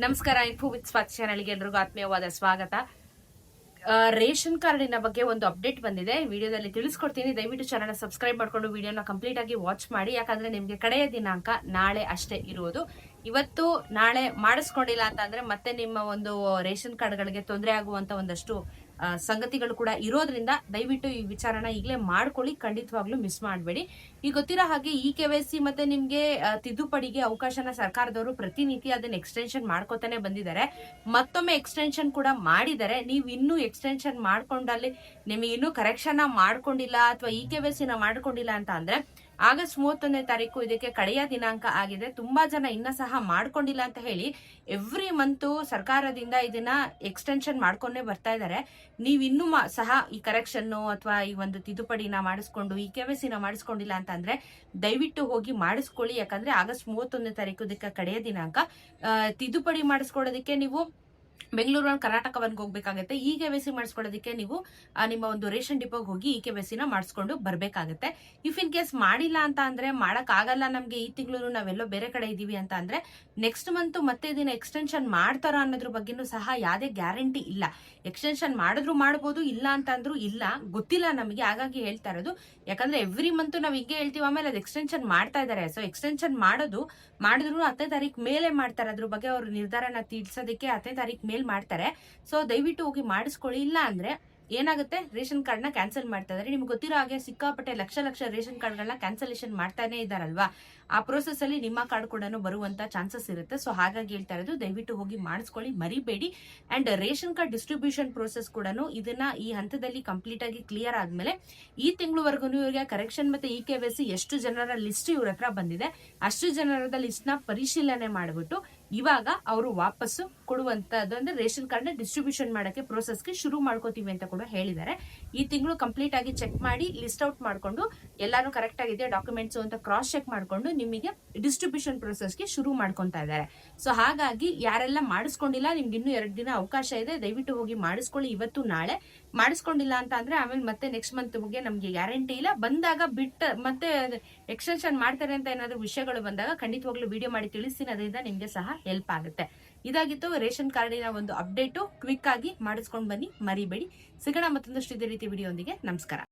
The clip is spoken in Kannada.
ನಮಸ್ಕಾರ ಇನ್ಫೋ ವಿತ್ ಸ್ವಾತ್ ಚಾನಲ್ಗೆ ಎಲ್ರಿಗೂ ಆತ್ಮೀಯವಾದ ಸ್ವಾಗತ. ರೇಷನ್ ಕಾರ್ಡಿನ ಬಗ್ಗೆ ಒಂದು ಅಪ್ಡೇಟ್ ಬಂದಿದೆ. ವಿಡಿಯೋದಲ್ಲಿ ತಿಳಿಸ್ಕೊಡ್ತೀನಿ. ದಯವಿಟ್ಟು ಚಾನಲ್ ಸಬ್ಸ್ಕ್ರೈಬ್ ಮಾಡ್ಕೊಂಡು ವಿಡಿಯೋನ ಕಂಪ್ಲೀಟ್ ಆಗಿ ವಾಚ್ ಮಾಡಿ. ಯಾಕಂದ್ರೆ ನಿಮ್ಗೆ ಕಡೆಯ ದಿನಾಂಕ ನಾಳೆ ಅಷ್ಟೇ ಇರುವುದು ಇವತ್ತು ನಾಳೆ ಮಾಡಿಸ್ಕೊಂಡಿಲ್ಲ ಅಂತ ಮತ್ತೆ ನಿಮ್ಮ ಒಂದು ರೇಷನ್ ಕಾರ್ಡ್ಗಳಿಗೆ ತೊಂದರೆ ಆಗುವಂತ ಒಂದಷ್ಟು ಸಂಗತಿಗಳು ಕೂಡ ಇರೋದ್ರಿಂದ ದಯವಿಟ್ಟು ಈ ವಿಚಾರನ ಈಗಲೇ ಮಾಡ್ಕೊಳ್ಳಿ. ಖಂಡಿತವಾಗ್ಲೂ ಮಿಸ್ ಮಾಡಬೇಡಿ. ಈಗ ಗೊತ್ತಿರೋ ಹಾಗೆ ಇ ಕೆ ವೈ ಸಿ ಮತ್ತೆ ನಿಮ್ಗೆ ತಿದ್ದುಪಡಿಗೆ ಅವಕಾಶನ ಸರ್ಕಾರದವರು ಪ್ರತಿನಿತ್ಯ ಅದನ್ನ ಎಕ್ಸ್ಟೆನ್ಷನ್ ಮಾಡ್ಕೋತಾನೆ ಬಂದಿದ್ದಾರೆ. ಮತ್ತೊಮ್ಮೆ ಎಕ್ಸ್ಟೆನ್ಷನ್ ಕೂಡ ಮಾಡಿದ್ದಾರೆ ನೀವು ಇನ್ನೂ ಎಕ್ಸ್ಟೆನ್ಷನ್ ಮಾಡ್ಕೊಂಡಲ್ಲಿ ನಿಮಗೆ ಇನ್ನೂ ಕರೆಕ್ಷನ್ ಮಾಡ್ಕೊಂಡಿಲ್ಲ ಅಥವಾ ಇ ಕೆ ವೈ ಸಿನ ಮಾಡ್ಕೊಂಡಿಲ್ಲ ಅಂತ ಅಂದ್ರೆ ಆಗಸ್ಟ್ ಮೂವತ್ತೊಂದನೇ ತಾರೀಕು ಇದಕ್ಕೆ ಕಡೆಯ ದಿನಾಂಕ ಆಗಿದೆ. ತುಂಬಾ ಜನ ಇನ್ನ ಸಹ ಮಾಡ್ಕೊಂಡಿಲ್ಲ ಅಂತ ಹೇಳಿ ಎವ್ರಿ ಮಂತ್ ಸರ್ಕಾರದಿಂದ ಇದನ್ನ ಎಕ್ಸ್ಟೆನ್ಷನ್ ಮಾಡ್ಕೊಂಡೇ ಬರ್ತಾ ಇದ್ದಾರೆ. ನೀವು ಇನ್ನೂ ಸಹ ಈ ಕರೆಕ್ಷನ್ ಅಥವಾ ಈ ಒಂದು ತಿದ್ದುಪಡಿನ ಮಾಡಿಸ್ಕೊಂಡು ಈ ಕೆ ವೈ ಸಿನ ಮಾಡಿಸ್ಕೊಂಡಿಲ್ಲ ಅಂತಂದ್ರೆ ದಯವಿಟ್ಟು ಹೋಗಿ ಮಾಡಿಸ್ಕೊಳ್ಳಿ. ಯಾಕಂದ್ರೆ ಆಗಸ್ಟ್ ಮೂವತ್ತೊಂದನೇ ತಾರೀಕು ಇದಕ್ಕೆ ಕಡೆಯ ದಿನಾಂಕ. ತಿದ್ದುಪಡಿ ಮಾಡಿಸ್ಕೊಳ್ಳೋದಕ್ಕೆ ನೀವು ಬೆಂಗಳೂರು ಕರ್ನಾಟಕವನ್ಗೆ ಹೋಗ್ಬೇಕಾಗತ್ತೆ. ಈ ಕೆ ವೈ ಮಾಡಿಸ್ಕೊಳ್ಳೋದಕ್ಕೆ ನೀವು ನಿಮ್ಮ ಒಂದು ರೇಷನ್ ಡಿಪೋಗೆ ಹೋಗಿ ಈ ಕೆ ವೈ ಸಿನ ಮಾಡಿಸ್ಕೊಂಡು ಬರಬೇಕಾಗುತ್ತೆ. ಇಫ್ ಇನ್ ಕೇಸ್ ಮಾಡಿಲ್ಲ ಅಂತ ಅಂದ್ರೆ, ಮಾಡೋಕ್ಕಾಗಲ್ಲ ನಮಗೆ ಈ ತಿಂಗಳು ನಾವೆಲ್ಲೋ ಬೇರೆ ಕಡೆ ಇದ್ದೀವಿ ಅಂತ ಅಂದ್ರೆ ನೆಕ್ಸ್ಟ್ ಮಂತ್ ಮತ್ತೆ ಇದನ್ನ ಎಕ್ಸ್ಟೆನ್ಷನ್ ಮಾಡ್ತಾರ ಅನ್ನೋದ್ರ ಬಗ್ಗೆನೂ ಸಹ ಯಾವುದೇ ಗ್ಯಾರಂಟಿ ಇಲ್ಲ. ಎಕ್ಸ್ಟೆನ್ಷನ್ ಮಾಡಿದ್ರು ಮಾಡ್ಬೋದು, ಇಲ್ಲ ಅಂತ ಅಂದ್ರೂ ಇಲ್ಲ. ಗೊತ್ತಿಲ್ಲ ನಮಗೆ, ಹಾಗಾಗಿ ಹೇಳ್ತಾ ಇರೋದು. ಯಾಕಂದ್ರೆ ಎವ್ರಿ ಮಂತ್ ನಾವು ಹಿಂಗೆ ಹೇಳ್ತೀವಿ, ಆಮೇಲೆ ಅದು ಎಕ್ಸ್ಟೆನ್ಷನ್ ಮಾಡ್ತಾ ಇದಾರೆ. ಸೊ ಎಕ್ಸ್ಟೆನ್ಷನ್ ಮಾಡೋದು, ಮಾಡಿದ್ರು ಹತ್ತೇ ತಾರೀಕು ಮೇಲೆ ಮಾಡ್ತಾರೆ ಅದ್ರ ಬಗ್ಗೆ ಅವರು ನಿರ್ಧಾರನ ತಿಳಿಸೋದಕ್ಕೆ ಹತ್ತನೇ ತಾರೀಕು ಮೇಲ್ ಮಾಡ್ತಾರೆ. ಸೊ ದಯವಿಟ್ಟು ಹೋಗಿ ಮಾಡಿಸ್ಕೊಳ್ಳಿ. ಇಲ್ಲ ಅಂದ್ರೆ ಏನಾಗುತ್ತೆ? ರೇಷನ್ ಕಾರ್ಡ್ನ ಕ್ಯಾನ್ಸಲ್ ಮಾಡ್ತಾ ಇದಾರೆ. ನಿಮ್ಗೆ ಗೊತ್ತಿರೋ ಹಾಗೆ ಸಿಕ್ಕಾಪಟ್ಟೆ ಲಕ್ಷ ಲಕ್ಷ ರೇಷನ್ ಕಾರ್ಡ್ಗಳನ್ನ ಕ್ಯಾನ್ಸಲೇಷನ್ ಮಾಡ್ತಾನೆ ಇದಾರಲ್ವಾ? ಆ ಪ್ರೋಸೆಸ್ ಅಲ್ಲಿ ನಿಮ್ಮ ಕಾರ್ಡ್ ಕೂಡ ಬರುವಂತ ಚಾನ್ಸಸ್ ಇರುತ್ತೆ. ಸೊ ಹಾಗಾಗಿ ಹೇಳ್ತಾ ಇರೋದು, ದಯವಿಟ್ಟು ಹೋಗಿ ಮಾಡಿಸ್ಕೊಳ್ಳಿ. ಮರಿಬೇಡಿ. And ration card distribution process ಕೂಡ ಇದನ್ನ ಈ ಹಂತದಲ್ಲಿ ಕಂಪ್ಲೀಟ್ ಆಗಿ ಕ್ಲಿಯರ್ ಆದ್ಮೇಲೆ ಈ ತಿಂಗಳವರೆಗೂ ಇವರಿಗೆ ಕರೆಕ್ಷನ್ ಮತ್ತೆ ಇ ಕೆ ಎಷ್ಟು ಜನರ ಲಿಸ್ಟ್ ಇವ್ರ ಬಂದಿದೆ. ಅಷ್ಟು ಜನರ ಲಿಸ್ಟ್ನ ಪರಿಶೀಲನೆ ಮಾಡಿಬಿಟ್ಟು ಇವಾಗ ಅವರು ವಾಪಸ್ಸು ಕೊಡುವಂಥದ್ದು ಅಂದ್ರೆ ರೇಷನ್ ಕಾರ್ಡ್ನ ಡಿಸ್ಟ್ರಿಬ್ಯೂಷನ್ ಮಾಡೋಕ್ಕೆ ಪ್ರೋಸೆಸ್ಗೆ ಶುರು ಮಾಡ್ಕೋತೀವಿ ಅಂತ ಕೂಡ ಹೇಳಿದ್ದಾರೆ. ಈ ತಿಂಗಳು ಕಂಪ್ಲೀಟ್ ಆಗಿ ಚೆಕ್ ಮಾಡಿ ಲಿಸ್ಟ್ ಔಟ್ ಮಾಡಿಕೊಂಡು, ಎಲ್ಲಾನು ಕರೆಕ್ಟ್ ಆಗಿದೆ ಡಾಕ್ಯುಮೆಂಟ್ಸ್ ಅಂತ ಕ್ರಾಸ್ ಚೆಕ್ ಮಾಡಿಕೊಂಡು ನಿಮಗೆ ಡಿಸ್ಟ್ರಿಬ್ಯೂಷನ್ಗೆ ಶುರು ಮಾಡ್ಕೊತಾ ಇದ್ದಾರೆ. ಸೊ ಹಾಗಾಗಿ ಯಾರೆಲ್ಲ ಮಾಡಿಸ್ಕೊಂಡಿಲ್ಲ, ನಿಮ್ಗೆ ಇನ್ನೂ ಎರಡು ದಿನ ಅವಕಾಶ ಇದೆ, ದಯವಿಟ್ಟು ಹೋಗಿ ಮಾಡಿಸ್ಕೊಳ್ಳಿ ಇವತ್ತು ನಾಳೆ. ಮಾಡಿಸ್ಕೊಂಡಿಲ್ಲ ಅಂತ ಅಂದರೆ ಆಮೇಲೆ ಮತ್ತೆ ನೆಕ್ಸ್ಟ್ ಮಂತ್ ಬಗ್ಗೆ ನಮಗೆ ಗ್ಯಾರಂಟಿ ಇಲ್ಲ. ಬಂದಾಗ ಬಿಟ್ಟ ಮತ್ತೆ ಎಕ್ಸ್ಟೆನ್ಷನ್ ಮಾಡ್ತಾರೆ ಅಂತ ಏನಾದರೂ ವಿಷಯಗಳು ಬಂದಾಗ ಖಂಡಿತವಾಗ್ಲೂ ವಿಡಿಯೋ ಮಾಡಿ ತಿಳಿಸ್ತೀನಿ. ಅದರಿಂದ ನಿಮಗೆ ಸಹ ಹೆಲ್ಪ್ ಆಗುತ್ತೆ. ಇದಾಗಿತ್ತು ರೇಷನ್ ಕಾರ್ಡಿನ ಒಂದು ಅಪ್ಡೇಟು. ಕ್ವಿಕ್ ಆಗಿ ಮಾಡಿಸ್ಕೊಂಡು ಬನ್ನಿ, ಮರಿಬೇಡಿ. ಸಿಗೋಣ ಮತ್ತೊಂದಷ್ಟು ಇದೇ ರೀತಿ ವಿಡಿಯೋ ನಮಸ್ಕಾರ.